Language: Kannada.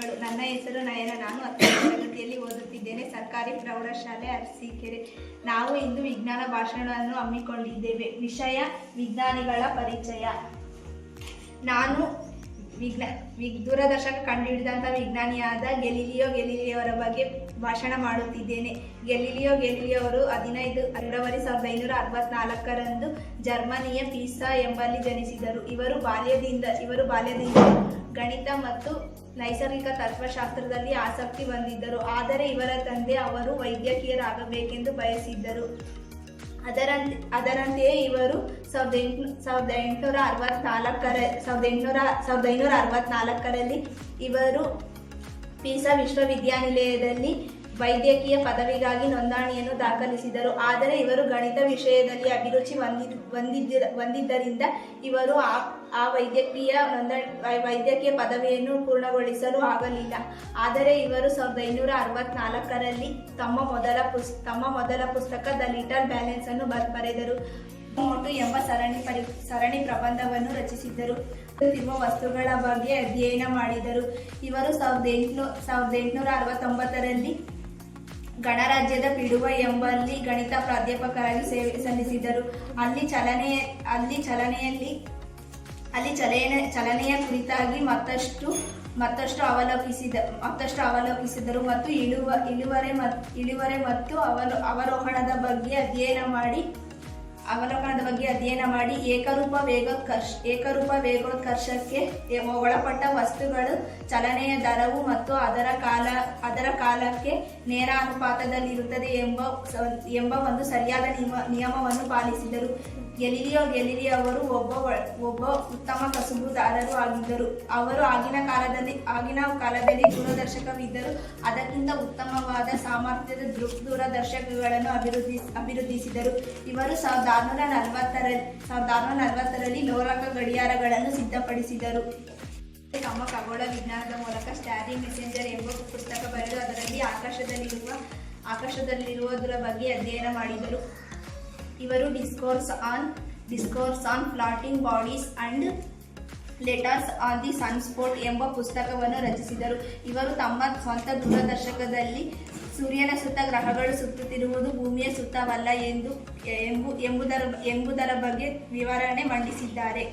ನನ್ನ ಹೆಸರು ನಯನ. ನಾನು ಹತ್ತನೇ ತರಗತಿಯಲ್ಲಿ ಓದುತ್ತಿದ್ದೇನೆ. ಸರ್ಕಾರಿ ಪ್ರೌಢಶಾಲೆ, ಅರಸೀಕೆರೆ. ನಾವು ಇಂದು ವಿಜ್ಞಾನ ಭಾಷಣವನ್ನು ಹಮ್ಮಿಕೊಂಡಿದ್ದೇವೆ. ವಿಷಯ, ವಿಜ್ಞಾನಿಗಳ ಪರಿಚಯ. ನಾನು ವಿಜ್ಞಾ ವಿಗ್ ದೂರದರ್ಶಕ ಕಂಡುಹಿಡಿದಂಥ ವಿಜ್ಞಾನಿಯಾದ ಗೆಲಿಲಿಯೋ ಗೆಲಿಲಿಯವರ ಬಗ್ಗೆ ಭಾಷಣ ಮಾಡುತ್ತಿದ್ದೇನೆ. ಗೆಲಿಲಿಯೋ ಗೆಲಿಲಿಯವರು ಹದಿನೈದು, ಫೆಬ್ರವರಿ ಸಾವಿರದ ಐನೂರ ಅರವತ್ನಾಲ್ಕರಂದು ಜರ್ಮನಿಯ ಪೀಸಾ ಎಂಬಲ್ಲಿ ಜನಿಸಿದರು. ಇವರು ಬಾಲ್ಯದಿಂದ ಇವರು ಬಾಲ್ಯದಿಂದ ಗಣಿತ ಮತ್ತು ನೈಸರ್ಗಿಕ ತತ್ವಶಾಸ್ತ್ರದಲ್ಲಿ ಆಸಕ್ತಿ ಹೊಂದಿದ್ದರು, ಆದರೆ ಇವರ ತಂದೆ ಅವರು ವೈದ್ಯಕೀಯರಾಗಬೇಕೆಂದು ಬಯಸಿದ್ದರು. ಅದರಂತೆ, ಅದರಂತೆಯೇ ಇವರು ಸಾವಿರದ ಎಂಟು, ಸಾವಿರದ ಎಂಟುನೂರ ಅರವತ್ನಾಲ್ಕರ, ಸಾವಿರದ ಎಂಟುನೂರ ಸಾವಿರದ ಐನೂರ ಅರವತ್ನಾಲ್ಕರಲ್ಲಿ ಇವರು ಪೀಸಾ ವಿಶ್ವವಿದ್ಯಾನಿಲಯದಲ್ಲಿ ವೈದ್ಯಕೀಯ ಪದವಿಗಾಗಿ ನೋಂದಣಿಯನ್ನು ದಾಖಲಿಸಿದರು. ಆದರೆ ಇವರು ಗಣಿತ ವಿಷಯದಲ್ಲಿ ಅಭಿರುಚಿ ಹೊಂದಿ ಹೊಂದಿದ್ದ ಹೊಂದಿದ್ದರಿಂದ ಇವರು ಆ ಆ ವೈದ್ಯಕೀಯ ನೋಂದಣಿ ವೈದ್ಯಕೀಯ ಪದವಿಯನ್ನು ಪೂರ್ಣಗೊಳಿಸಲು ಆಗಲಿಲ್ಲ. ಆದರೆ ಇವರು ಸಾವಿರದ ಐನೂರ ಅರವತ್ನಾಲ್ಕರಲ್ಲಿ ತಮ್ಮ ಮೊದಲ ಪುಸ್, ತಮ್ಮ ಮೊದಲ ಪುಸ್ತಕ ದ ಲಿಟಲ್ ಬ್ಯಾಲೆನ್ಸ್ ಅನ್ನು ಬರೆದರು. ಮೋಟು ಎಂಬ ಸರಣಿ ಪರಿ, ಸರಣಿ ಪ್ರಬಂಧವನ್ನು ರಚಿಸಿದ್ದರು. ಇರುವ ವಸ್ತುಗಳ ಬಗ್ಗೆ ಅಧ್ಯಯನ ಮಾಡಿದರು. ಇವರು ಸಾವಿರದ ಎಂಟುನೂ, ಸಾವಿರದ ಎಂಟುನೂರ ಅರವತ್ತೊಂಬತ್ತರಲ್ಲಿ ಗಣರಾಜ್ಯದ ಪಿಡುವ ಎಂಬಲ್ಲಿ ಗಣಿತ ಪ್ರಾಧ್ಯಾಪಕರಾಗಿ ಸೇವೆ ಸಲ್ಲಿಸಿದರು. ಅಲ್ಲಿ ಚಲನೆ, ಅಲ್ಲಿ ಚಲನೆಯಲ್ಲಿ, ಅಲ್ಲಿ ಚಲನೆ, ಚಲನೆಯ ಕುರಿತಾಗಿ ಮತ್ತಷ್ಟು ಮತ್ತಷ್ಟು ಅವಲೋಕಿಸಿದ, ಮತ್ತಷ್ಟು ಅವಲೋಕಿಸಿದರು ಮತ್ತು ಇಳುವ, ಇಳುವರೆ ಮತ್ತು ಇಳುವರೆ ಮತ್ತು ಅವಲೋ, ಅವರೋಹಣದ ಬಗ್ಗೆ ಅಧ್ಯಯನ ಮಾಡಿ ಅವಲೋಕನದ ಬಗ್ಗೆ ಅಧ್ಯಯನ ಮಾಡಿ ಏಕರೂಪ ವೇಗೋತ್ಕರ್ಷ ಏಕರೂಪ ವೇಗೋತ್ಕರ್ಷಕ್ಕೆ ಒಳಪಟ್ಟ ವಸ್ತುಗಳು, ಚಲನೆಯ ದರವು ಮತ್ತು ಅದರ ಕಾಲ ಅದರ ಕಾಲಕ್ಕೆ ನೇರ ಅನುಪಾತದಲ್ಲಿರುತ್ತದೆ ಎಂಬ ಎಂಬ ಒಂದು ಸರಿಯಾದ ನಿಯಮ ನಿಯಮವನ್ನು ಪಾಲಿಸಿದರು. ಗೆಲಿಲಿಯೋ ಗೆಲಿಲಿ ಅವರು ಒಬ್ಬ ಒಬ್ಬ ಉತ್ತಮ ಕಸುಬುದಾರರು ಆಗಿದ್ದರು. ಅವರು ಆಗಿನ ಕಾಲದಲ್ಲಿ ಆಗಿನ ಕಾಲದಲ್ಲಿ ದೂರದರ್ಶಕವಿದ್ದರು. ಅದಕ್ಕಿಂತ ಉತ್ತಮವಾದ ಸಾಮರ್ಥ್ಯದ ದೃ- ದೂರದರ್ಶಕಗಳನ್ನು ಅಭಿವೃದ್ಧಿ ಅಭಿವೃದ್ಧಿಸಿದರು. ಇವರು ಸಾವಿರದ ಆರುನೂರ ನಲವತ್ತರಲ್ಲಿ ಸಾವಿರದ ಆರುನೂರ ನಲವತ್ತರಲ್ಲಿ ಲೋಲಕ ಗಡಿಯಾರಗಳನ್ನು ಸಿದ್ಧಪಡಿಸಿದರು. ತಮ್ಮ ಖಗೋಳ ವಿಜ್ಞಾನದ ಮೂಲಕ ಸ್ಟಾರಿ ಮೆಸೆಂಜರ್ ಎಂಬ ಪುಸ್ತಕ ಬರೆದು ಅದರಲ್ಲಿ ಆಕಾಶದಲ್ಲಿರುವ ಆಕಾಶದಲ್ಲಿರುವುದರ ಬಗ್ಗೆ ಅಧ್ಯಯನ ಮಾಡಿದರು. ಇವರು discourse on discourse on floating bodies and letters on the sunspots ಎಂಬ ಪುಸ್ತಕವನ್ನು ರಚಿಸಿದರು. ಇವರು ತಮ್ಮ ಸ್ವಂತ ದೂರದರ್ಶಕದಲ್ಲಿ ಸೂರ್ಯನ ಸುತ್ತ ಗ್ರಹಗಳು ಸುತ್ತುತ್ತಿರುವುದು ಭೂಮಿಯ ಸುತ್ತವಲ್ಲ ಎಂದು ಎಂಬು ಎಂಬುದರ ಎಂಬುದರ ಬಗ್ಗೆ ವಿವರಣೆ ಮಂಡಿಸಿದ್ದಾರೆ.